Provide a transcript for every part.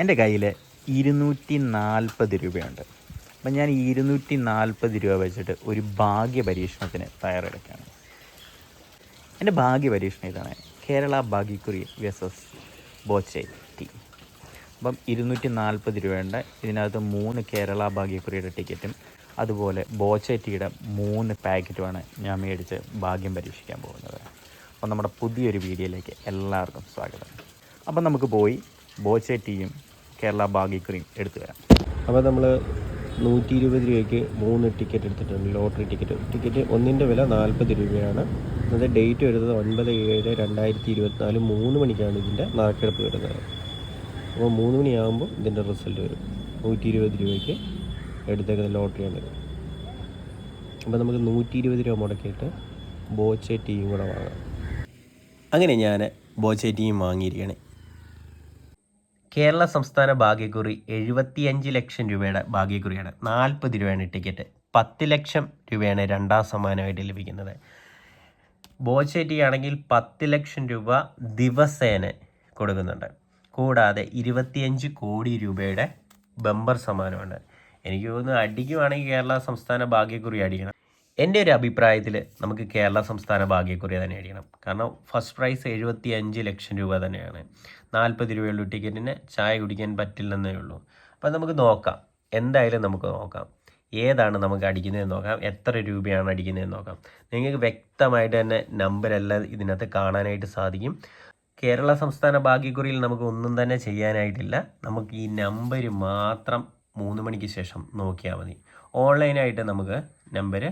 എന്റെ കയ്യിൽ ഇരുന്നൂറ്റി നാൽപ്പത് രൂപയുണ്ട്. അപ്പം ഞാൻ ഇരുന്നൂറ്റി നാൽപ്പത് രൂപ വെച്ചിട്ട് ഒരു ഭാഗ്യ പരീക്ഷണത്തിന് തയ്യാറെടുക്കുകയാണ്. എന്റെ ഭാഗ്യ പരീക്ഷണം ഇതാണ്. കേരള ഭാഗ്യക്കുറി വെസസ് ബോച്ചെ ടി. അപ്പം ഇരുന്നൂറ്റി നാൽപ്പത് രൂപയുണ്ട്. ഇതിനകത്ത് മൂന്ന് കേരള ഭാഗ്യക്കുറിയുടെ ടിക്കറ്റും അതുപോലെ ബോച്ചെ ടീയുടെ മൂന്ന് പാക്കറ്റുമാണ് ഞാൻ മേടിച്ച് ഭാഗ്യം പരീക്ഷിക്കാൻ പോകുന്നത്. അപ്പം നമ്മുടെ പുതിയൊരു വീഡിയോയിലേക്ക് എല്ലാവർക്കും സ്വാഗതം. അപ്പം നമുക്ക് പോയി ബോച്ചെ ടീയും കേരള ഭാഗ്യ ക്രീം എടുത്തു വരാം അപ്പോൾ നമ്മൾ നൂറ്റി ഇരുപത് രൂപയ്ക്ക് മൂന്ന് ടിക്കറ്റ് എടുത്തിട്ടുണ്ട് ലോട്ടറി ടിക്കറ്റ്. ടിക്കറ്റ് ഒന്നിന്റെ വില നാൽപ്പത് രൂപയാണ്. അത് ഡേറ്റ് വരുന്നത് ഒൻപത് ഏഴ് രണ്ടായിരത്തി ഇരുപത്തിനാല് മൂന്ന് മണിക്കാണ് ഇതിന്റെ നാക്കെടുപ്പ് വരുന്നത്. അപ്പോൾ മൂന്ന് മണിയാകുമ്പോൾ ഇതിന്റെ റിസൾട്ട് വരും. നൂറ്റി ഇരുപത് രൂപയ്ക്ക് എടുത്തേക്കുന്ന ലോട്ടറിയാണിത്. അപ്പോൾ നമുക്ക് നൂറ്റി ഇരുപത് രൂപ മുടക്കിയിട്ട് ബോച്ചെ ടീയും കൂടെ വാങ്ങാം. അങ്ങനെ ഞാൻ ബോച്ചെ ടീം വാങ്ങിയിരിക്കുകയാണ്. കേരള സംസ്ഥാന ഭാഗ്യക്കുറി എഴുപത്തിയഞ്ച് ലക്ഷം രൂപയുടെ ഭാഗ്യക്കുറിയാണ്. നാൽപ്പത് രൂപയാണ് ടിക്കറ്റ്. പത്ത് ലക്ഷം രൂപയാണ് രണ്ടാം സമ്മാനമായിട്ട് ലഭിക്കുന്നത്. ബോച്ചേറ്റി ആണെങ്കിൽ പത്ത് ലക്ഷം രൂപ ദിവസേന കൊടുക്കുന്നുണ്ട്. കൂടാതെ ഇരുപത്തിയഞ്ച് കോടി രൂപയുടെ ബമ്പർ സമ്മാനമുണ്ട്. എനിക്ക് തോന്നുന്നു അടിക്കുവാണെങ്കിൽ കേരള സംസ്ഥാന ഭാഗ്യക്കുറി അടിക്കണം. എന്റെ ഒരു അഭിപ്രായത്തിൽ നമുക്ക് കേരള സംസ്ഥാന ഭാഗ്യക്കുറി തന്നെ അടിക്കണം കാരണം ഫസ്റ്റ് പ്രൈസ് എഴുപത്തി അഞ്ച് ലക്ഷം രൂപ തന്നെയാണ്. നാൽപ്പത് രൂപയുള്ള ടിക്കറ്റിന് ചായ കുടിക്കാൻ പറ്റില്ലെന്നേ ഉള്ളൂ. അപ്പം നമുക്ക് നോക്കാം. എന്തായാലും നമുക്ക് നോക്കാം. ഏതാണ് നമുക്ക് അടിക്കുന്നതെന്ന് നോക്കാം. എത്ര രൂപയാണ് അടിക്കുന്നതെന്ന് നോക്കാം. നിങ്ങൾക്ക് വ്യക്തമായിട്ട് തന്നെ നമ്പരെല്ലാം ഇതിനകത്ത് കാണാനായിട്ട് സാധിക്കും. കേരള സംസ്ഥാന ഭാഗ്യക്കുറിയിൽ നമുക്ക് ഒന്നും തന്നെ ചെയ്യാനായിട്ടില്ല. നമുക്ക് ഈ നമ്പർ മാത്രം മൂന്ന് മണിക്ക് ശേഷം നോക്കിയാൽ മതി. ഓൺലൈനായിട്ട് നമുക്ക് നമ്പർ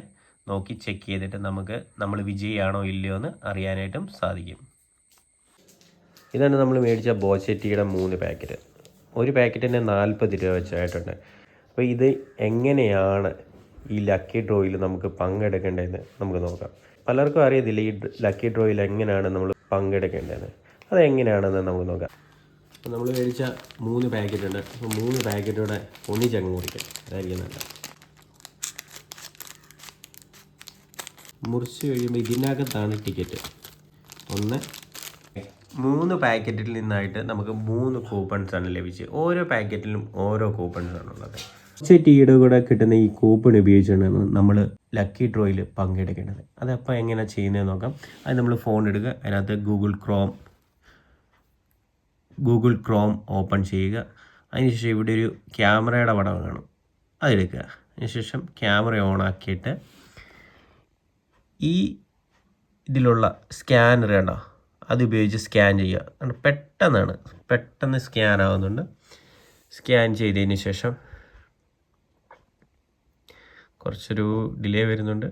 നോക്കി ചെക്ക് ചെയ്തിട്ട് നമുക്ക് നമ്മൾ വിജയിയാണോ ഇല്ലയോ എന്ന് അറിയാനായിട്ടും സാധിക്കും. ഇതാണ് നമ്മൾ മേടിച്ച ബോച്ചെറ്റിയുടെ മൂന്ന് പാക്കറ്റ്. ഒരു പാക്കറ്റിന് നാൽപ്പത് രൂപ വെച്ചായിട്ടുണ്ട്. അപ്പോൾ ഇത് എങ്ങനെയാണ് ഈ ലക്കി ഡ്രോയിൽ നമുക്ക് പങ്കെടുക്കേണ്ടതെന്ന് നമുക്ക് നോക്കാം. പലർക്കും അറിയത്തില്ല ഈ ലക്കി ഡ്രോയിൽ എങ്ങനെയാണ് നമ്മൾ പങ്കെടുക്കേണ്ടതെന്ന്. അത് എങ്ങനെയാണെന്ന് നമുക്ക് നോക്കാം. നമ്മൾ മേടിച്ച മൂന്ന് പാക്കറ്റ് ഉണ്ട്. അപ്പോൾ മൂന്ന് പാക്കറ്റോടെ ഒന്നിച്ചങ്ങ് കുടിക്കാം അതായിരിക്കും നല്ലത്. മുറിച്ച് കഴിയുമ്പോൾ ഇതിനകത്താണ് ടിക്കറ്റ് ഒന്ന് മൂന്ന് പാക്കറ്റിൽ നിന്നായിട്ട് നമുക്ക് മൂന്ന് കൂപ്പൺസ് ആണ് ലഭിച്ചത്. ഓരോ പാക്കറ്റിലും ഓരോ കൂപ്പൺസ് ആണുള്ളത് ടീയുടെ കൂടെ കിട്ടുന്ന ഈ കൂപ്പൺ ഉപയോഗിച്ചാണ് നമ്മൾ ലക്കി ഡ്രോയിൽ പങ്കെടുക്കേണ്ടത്. അതപ്പോൾ എങ്ങനെ ചെയ്യുന്നത് നോക്കാം. അത് നമ്മൾ ഫോൺ എടുക്കുക. അതിനകത്ത് Google Chrome Google Chrome open ചെയ്യുക. അതിനുശേഷം ഇവിടെ ഒരു ക്യാമറയുടെ പടം കാണും. അതെടുക്കുക അതിനുശേഷം ക്യാമറ ഓൺ ആക്കിയിട്ട് ഈ ഇതിലുള്ള സ്കാനർ കണ്ടോ? അത് ഉപയോഗിച്ച് സ്കാൻ ചെയ്യുക. കാരണം പെട്ടെന്നാണ്. പെട്ടെന്ന് സ്കാൻ ആവുന്നുണ്ട്. സ്കാൻ ചെയ്തതിന് ശേഷം കുറച്ചൊരു ഡിലേ വരുന്നുണ്ട്.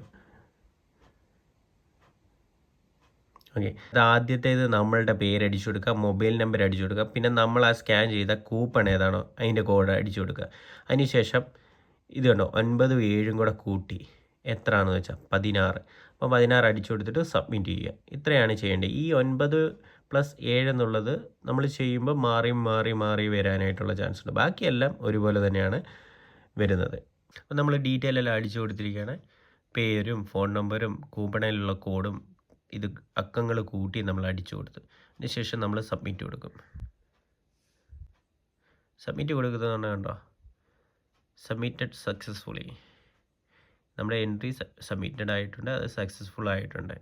ഓക്കെ. അത് ആദ്യത്തേത് നമ്മളുടെ പേര് അടിച്ചു കൊടുക്കുക മൊബൈൽ നമ്പർ അടിച്ചു കൊടുക്കുക. പിന്നെ നമ്മൾ ആ സ്കാൻ ചെയ്ത കൂപ്പൺ ഏതാണോ അതിന്റെ കോഡ് അടിച്ചു കൊടുക്കുക. അതിനുശേഷം ഇത് കണ്ടോ? ഒൻപതും ഏഴും കൂടെ കൂട്ടി. എത്രയാണെന്ന് വെച്ചാൽ പതിനാറ്. അപ്പോൾ പതിനാറ് അടിച്ചു കൊടുത്തിട്ട് സബ്മിറ്റ് ചെയ്യുക. ഇത്രയാണ് ചെയ്യേണ്ടത്. ഈ ഒൻപത് പ്ലസ് ഏഴ് എന്നുള്ളത് നമ്മൾ ചെയ്യുമ്പോൾ മാറി മാറി മാറി വരാനായിട്ടുള്ള ചാൻസ് ഉണ്ട്. ബാക്കിയെല്ലാം ഒരുപോലെ തന്നെയാണ് വരുന്നത്. അപ്പോൾ നമ്മൾ ഡീറ്റെയിൽ എല്ലാം അടിച്ചു കൊടുത്തിരിക്കുകയാണ്. പേരും ഫോൺ നമ്പറും കൂപ്പണിലുള്ള കോഡും ഇത് അക്കങ്ങൾ കൂട്ടി നമ്മൾ അടിച്ചു കൊടുത്തു. അതിനുശേഷം നമ്മൾ സബ്മിറ്റ് കൊടുക്കും. സബ്മിറ്റ് കൊടുക്കുന്നത് കണ്ടോ? സബ്മിറ്റഡ് സക്സസ്ഫുള്ളി നമ്മുടെ എൻട്രി സബ്മിറ്റഡ് ആയിട്ടുണ്ട് അത് സക്സസ്ഫുൾ ആയിട്ടുണ്ട്.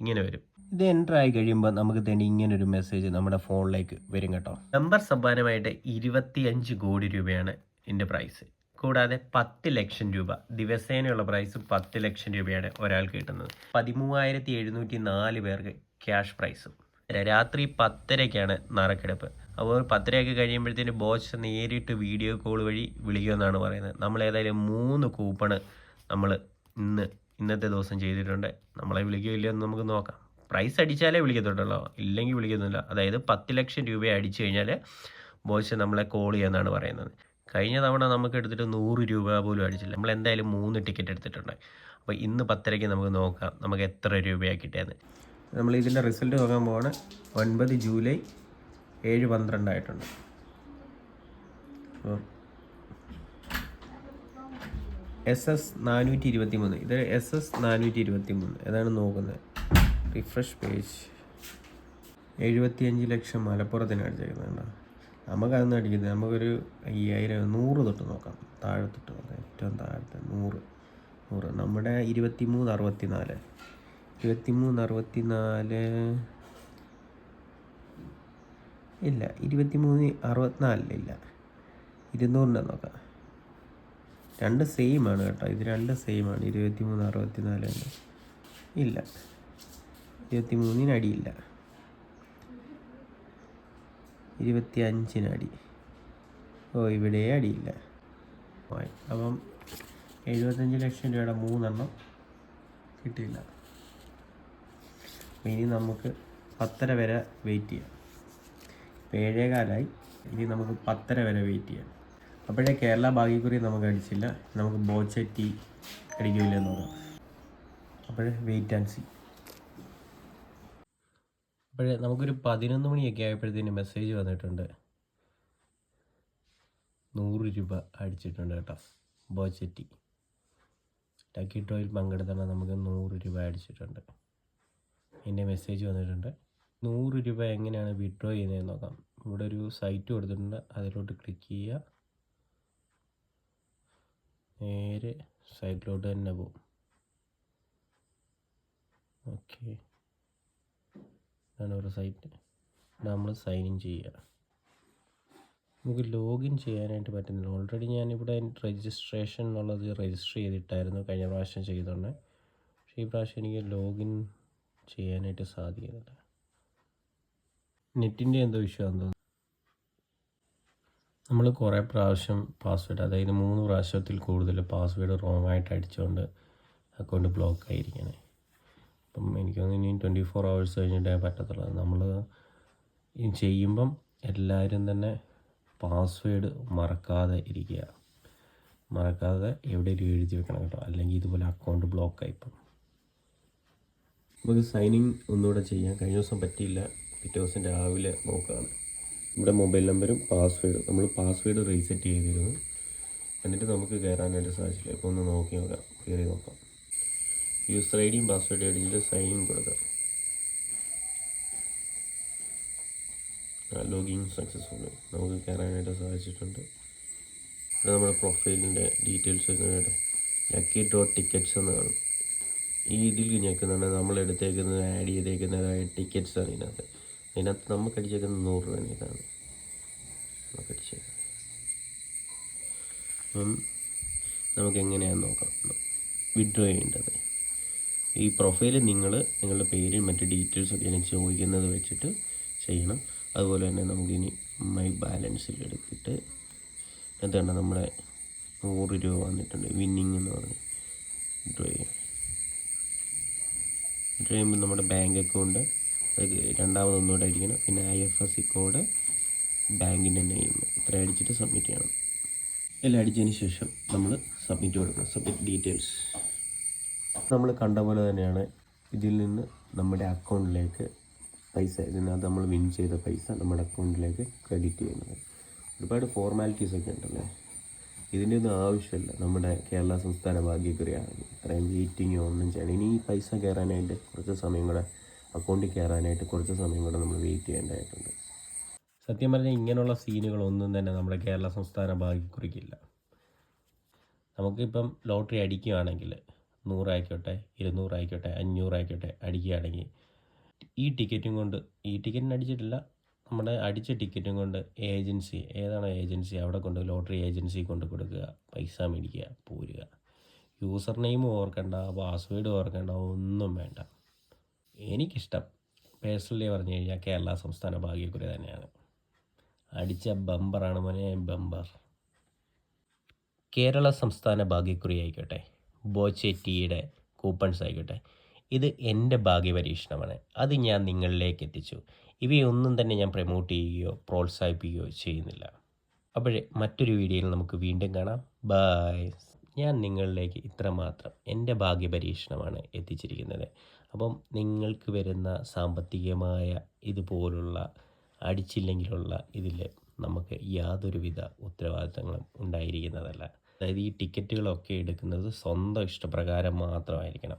ഇങ്ങനെ വരും. ഇത് എന്റർ ആയി കഴിയുമ്പോൾ നമുക്ക് തന്നെ ഇങ്ങനെ ഒരു മെസ്സേജ് നമ്മുടെ ഫോണിലേക്ക് വരും കേട്ടോ. നമ്പർ സമ്മാനമായിട്ട് ഇരുപത്തിയഞ്ച് കോടി രൂപയാണ് ഇതിന്റെ പ്രൈസ് കൂടാതെ പത്ത് ലക്ഷം രൂപ ദിവസേനയുള്ള പ്രൈസ് പത്ത് ലക്ഷം രൂപയാണ് ഒരാൾക്ക് കിട്ടുന്നത്. പതിമൂവായിരത്തി എഴുന്നൂറ്റി നാല് പേർക്ക് ക്യാഷ് പ്രൈസും രാത്രി പത്തരയ്ക്കാണ് നറുക്കെടുപ്പ്. അപ്പോൾ പത്തരയൊക്കെ കഴിയുമ്പോഴത്തേന് ബോസ് നേരിട്ട് വീഡിയോ കോൾ വഴി വിളിക്കുമെന്നാണ് പറയുന്നത്. നമ്മൾ ഏതായാലും മൂന്ന് കൂപ്പണ് നമ്മൾ ഇന്ന് ഇന്നത്തെ ദിവസം ചെയ്തിട്ടുണ്ട്. നമ്മളെ വിളിക്കുകയില്ല എന്ന് നമുക്ക് നോക്കാം. പ്രൈസ് അടിച്ചാലേ വിളിക്കത്തുള്ളൂ. ഇല്ലെങ്കിൽ വിളിക്കുന്നില്ല അതായത് പത്ത് ലക്ഷം രൂപ അടിച്ചു കഴിഞ്ഞാൽ ബോസ് നമ്മളെ കോൾ ചെയ്യുമെന്നാണ് പറയുന്നത്. കഴിഞ്ഞ തവണ നമുക്ക് എടുത്തിട്ട് നൂറ് രൂപ പോലും അടിച്ചില്ല. നമ്മൾ എന്തായാലും മൂന്ന് ടിക്കറ്റ് എടുത്തിട്ടുണ്ട്. അപ്പോൾ ഇന്ന് പത്തരയ്ക്ക് നമുക്ക് നോക്കാം. നമുക്ക് എത്ര രൂപയാണ് കിട്ടിയെന്ന്. നമ്മൾ ഇതിന്റെ റിസൾട്ട് നോക്കാൻ പോവാണ്. ഒൻപത് ജൂലൈ ഏഴ് പന്ത്രണ്ടായിട്ടുണ്ട്. അപ്പോൾ എസ് എസ് നാനൂറ്റി ഇരുപത്തി മൂന്ന് ഇത് എസ് എസ് നാനൂറ്റി ഇരുപത്തി മൂന്ന് ഏതാണ് നോക്കുന്നത്? റിഫ്രഷ് പേജ് എഴുപത്തിയഞ്ച് ലക്ഷം മലപ്പുറത്തിന് അടിച്ചേക്കുന്നുണ്ട്. നമുക്കതൊന്നും അടിക്കുന്നത് നമുക്കൊരു അയ്യായിരം നൂറ് തൊട്ട് നോക്കാം. താഴെ തൊട്ട് നോക്കാം. ഏറ്റവും താഴത്തെ നൂറ്. നൂറ്. നമ്മുടെ ഇരുപത്തി മൂന്ന് അറുപത്തി നാല് ഇരുപത്തി മൂന്ന് അറുപത്തി നാല് ഇല്ല. ഇരുപത്തി മൂന്ന് അറുപത്തിനാലിലില്ല ഇരുന്നൂറിന്റെ നോക്കാം. രണ്ട് സെയിം ആണ് കേട്ടോ. ഇത് രണ്ട് സെയിം ആണ്. ഇരുപത്തി മൂന്ന് അറുപത്തി നാല് ഇല്ല. ഇരുപത്തി മൂന്നിന് അടിയില്ല. ഇരുപത്തി അടി. ഓ ഇവിടെ അടിയില്ല. അപ്പം എഴുപത്തഞ്ച് ലക്ഷം രൂപയുടെ മൂന്നെണ്ണം കിട്ടിയില്ല. ഇനി നമുക്ക് പത്തര വരെ വെയിറ്റ് ചെയ്യാം. ഇപ്പം ഏഴേകാലായി. ഇനി നമുക്ക് പത്തര വരെ വെയിറ്റ് ചെയ്യാം. അപ്പോഴേ കേരള ഭാഗ്യക്കുറി നമുക്ക് അടിച്ചില്ല. നമുക്ക് ബോച്ചറ്റി അടിക്കില്ല നോക്കാം അപ്പോഴേ വെയിറ്റ് ആൻഡ് സി അപ്പോഴേ നമുക്കൊരു പതിനൊന്ന് മണിയൊക്കെ ആയപ്പോഴത്തേന് മെസ്സേജ് വന്നിട്ടുണ്ട്. നൂറ് രൂപ അടിച്ചിട്ടുണ്ട് കേട്ടോ ബോച്ചറ്റി ടക്കി ഡ്രോയിൽ പങ്കെടുത്താണ് നമുക്ക് നൂറ് രൂപ അടിച്ചിട്ടുണ്ട്. എന്റെ മെസ്സേജ് വന്നിട്ടുണ്ട്. നൂറ് രൂപ എങ്ങനെയാണ് വിഡ്രോ ചെയ്യുന്നതെന്ന് നോക്കാം. ഇവിടെ ഒരു സൈറ്റ് കൊടുത്തിട്ടുണ്ട്. അതിലോട്ട് ക്ലിക്ക് ചെയ്യുക. നേരെ സൈഡിലോട്ട് തന്നെ പോകും ഓക്കെ. ഇതാണ് ഒരു സൈറ്റ്. നമ്മൾ സൈൻ ഇൻ ചെയ്യുക. നമുക്ക് ലോഗിൻ ചെയ്യാനായിട്ട് പറ്റുന്നില്ല. ഓൾറെഡി ഞാനിവിടെ രജിസ്ട്രേഷൻ എന്നുള്ളത് രജിസ്റ്റർ ചെയ്തിട്ടായിരുന്നു കഴിഞ്ഞ പ്രാവശ്യം ചെയ്തോണ്ട്. പക്ഷേ ഈ പ്രാവശ്യം എനിക്ക് ലോഗിൻ ചെയ്യാനായിട്ട് സാധിക്കുന്നില്ല. നെറ്റിന്റെ എന്തോ വിഷയം എന്തോ നമ്മൾ കുറേ പ്രാവശ്യം പാസ്വേഡ് അതായത് മൂന്ന് പ്രാവശ്യത്തിൽ കൂടുതൽ പാസ്വേഡ് റോങ് ആയിട്ട് അടിച്ചുകൊണ്ട് അക്കൗണ്ട് ബ്ലോക്ക് ആയിരിക്കണേ. അപ്പം എനിക്ക് തോന്നുന്നു ഇനി ട്വന്റി ഫോർ അവേഴ്സ് കഴിഞ്ഞിട്ടേ പറ്റത്തുള്ളൂ. നമ്മൾ ചെയ്യുമ്പം എല്ലാവരും തന്നെ പാസ്വേഡ് മറക്കാതെ ഇരിക്കുക. മറക്കാതെ എവിടെയെങ്കിലും എഴുതി വെക്കണം കേട്ടോ. അല്ലെങ്കിൽ ഇതുപോലെ അക്കൗണ്ട് ബ്ലോക്ക് ആയിപ്പം നമുക്ക് സൈനിങ് ഒന്നുകൂടെ ചെയ്യാം. കഴിഞ്ഞ ദിവസം പറ്റിയില്ല. പിറ്റേ ദിവസം രാവിലെ നോക്കുകയാണ് നമ്മുടെ മൊബൈൽ നമ്പറും പാസ്വേഡും നമ്മൾ പാസ്വേഡ് റീസെറ്റ് ചെയ്തിരുന്നു. എന്നിട്ട് നമുക്ക് കയറാനായിട്ട് സാധിച്ചില്ല. ഇപ്പോൾ ഒന്ന് നോക്കി നോക്കാം. കയറി നോക്കാം. യൂസർ ഐ ഡിയും പാസ്വേഡ് അടിച്ചിട്ട് സൈൻ കൊടുക്കാം. ലോഗിൻ സക്സസ്ഫുൾ നമുക്ക് കയറാനായിട്ട് സാധിച്ചിട്ടുണ്ട്. ഇവിടെ നമ്മുടെ പ്രൊഫൈലിന്റെ ഡീറ്റെയിൽസ് വരുന്നതായിട്ട് ലക്കി ഡോട്ട് ടിക്കറ്റ്സ് എന്ന് കാണും. ഈ ഇതിൽ ഞെക്കുന്നുണ്ട് നമ്മൾ എടുത്തേക്കുന്നത് ആഡ് ചെയ്തേക്കുന്നതായ ടിക്കറ്റ്സ് ആണ് ഇതിനകത്ത്. അതിനകത്ത് നമുക്ക് അടിച്ചേക്കുന്നത് നൂറ് രൂപയാണ് ഇതാണ്. നമുക്ക് അടിച്ചേക്കുന്നത് അപ്പം നമുക്ക് എങ്ങനെയാണെന്ന് നോക്കാം. വിഡ്രോ ചെയ്യേണ്ടത്. ഈ പ്രൊഫൈൽ നിങ്ങൾ നിങ്ങളുടെ പേര് മറ്റ് ഡീറ്റെയിൽസൊക്കെ ഞാൻ ചോദിക്കുന്നത് വെച്ചിട്ട് ചെയ്യണം. അതുപോലെ തന്നെ നമുക്കിനി മൈ ബാലൻസിൽ എടുത്തിട്ട് എന്താണ് നമ്മുടെ നൂറ് രൂപ വന്നിട്ടുണ്ട്. വിന്നിങ് എന്ന് പറഞ്ഞ് വിഡ്രോ ചെയ്യാം വിഡ്രോ ചെയ്യുമ്പോൾ നമ്മുടെ ബാങ്ക് അക്കൗണ്ട് രണ്ടാമത് ഒന്നുകൂടെ അടിക്കണം പിന്നെ I F S C code ബാങ്കിന്റെ നെയിം ഇത്ര അടിച്ചിട്ട് സബ്മിറ്റ് ചെയ്യണം. എല്ലാം അടിച്ചതിന് ശേഷം നമ്മൾ സബ്മിറ്റ് കൊടുക്കണം. സബ്മിറ്റ് ഡീറ്റെയിൽസ് നമ്മൾ കണ്ട പോലെ തന്നെയാണ് ഇതിൽ നിന്ന് നമ്മുടെ അക്കൗണ്ടിലേക്ക് പൈസ ഇതിനകത്ത് നമ്മൾ വിൻ ചെയ്ത പൈസ നമ്മുടെ അക്കൗണ്ടിലേക്ക് ക്രെഡിറ്റ് ചെയ്യുന്നത്. ഒരുപാട് ഫോർമാലിറ്റീസ് ഒക്കെ ഉണ്ടല്ലേ? ഇതിന്റെ ഒന്നും ആവശ്യമില്ല. നമ്മുടെ കേരള സംസ്ഥാന ഭാഗ്യക്രിയാണെങ്കിൽ ഇത്രയും വെയിറ്റിങ്ങോ ഒന്നും ചെയ്യണം ഇനി ഈ പൈസ കയറാനായിട്ട് കുറച്ച് സമയം കൂടെ അക്കൗണ്ടിൽ കയറാനായിട്ട് കുറച്ച് സമയം കൂടെ നമ്മൾ വെയിറ്റ് ചെയ്യേണ്ടതായിട്ടുണ്ട്. സത്യം പറഞ്ഞാൽ ഇങ്ങനെയുള്ള സീനുകളൊന്നും തന്നെ നമ്മുടെ കേരള സംസ്ഥാന ഭാഗ്യക്കുറിക്കില്ല നമുക്കിപ്പം ലോട്ടറി അടിക്കുകയാണെങ്കിൽ നൂറായിക്കോട്ടെ ഇരുന്നൂറായിക്കോട്ടെ അഞ്ഞൂറായിക്കോട്ടെ അടിക്കുകയാണെങ്കിൽ ഈ ടിക്കറ്റും കൊണ്ട് ഈ ടിക്കറ്റിന് അടിച്ചിട്ടില്ല നമ്മുടെ അടിച്ച ടിക്കറ്റും കൊണ്ട് ഏജൻസി ഏതാണോ ഏജൻസി? അവിടെ കൊണ്ട് ലോട്ടറി ഏജൻസി കൊണ്ട് കൊടുക്കുക പൈസ മേടിക്കുക പോരുക. യൂസർ നെയിം ഓർക്കേണ്ട പാസ്വേഡ് ഓർക്കേണ്ട ഒന്നും വേണ്ട. എനിക്കിഷ്ടം. പേഴ്സണലി പറഞ്ഞു കഴിഞ്ഞാൽ കേരള സംസ്ഥാന ഭാഗ്യക്കുറി തന്നെയാണ്. അടിച്ച ബമ്പറാണ് മോനെ ബമ്പർ. കേരള സംസ്ഥാന ഭാഗ്യക്കുറി ആയിക്കോട്ടെ ബോച്ചെറ്റിയുടെ കൂപ്പൺസ് ആയിക്കോട്ടെ ഇത് എന്റെ ഭാഗ്യപരീക്ഷണമാണ്. അത് ഞാൻ നിങ്ങളിലേക്ക് എത്തിച്ചു. ഇവയൊന്നും തന്നെ ഞാൻ പ്രൊമോട്ട് ചെയ്യുകയോ പ്രോത്സാഹിപ്പിക്കുകയോ ചെയ്യുന്നില്ല. അപ്പോഴേ മറ്റൊരു വീഡിയോയിൽ നമുക്ക് വീണ്ടും കാണാം. ബായ് ഞാൻ നിങ്ങളിലേക്ക് ഇത്രമാത്രം എന്റെ ഭാഗ്യപരീക്ഷണമാണ് എത്തിച്ചിരിക്കുന്നത്. അപ്പം നിങ്ങൾക്ക് വരുന്ന സാമ്പത്തികമായ ഇതുപോലുള്ള അടിച്ചില്ലെങ്കിലുള്ള ഇതിൽ നമുക്ക് യാതൊരുവിധ ഉത്തരവാദിത്തങ്ങളും ഉണ്ടായിരിക്കുന്നതല്ല. അതായത് ഈ ടിക്കറ്റുകളൊക്കെ എടുക്കുന്നത് സ്വന്തം ഇഷ്ടപ്രകാരം മാത്രമായിരിക്കണം.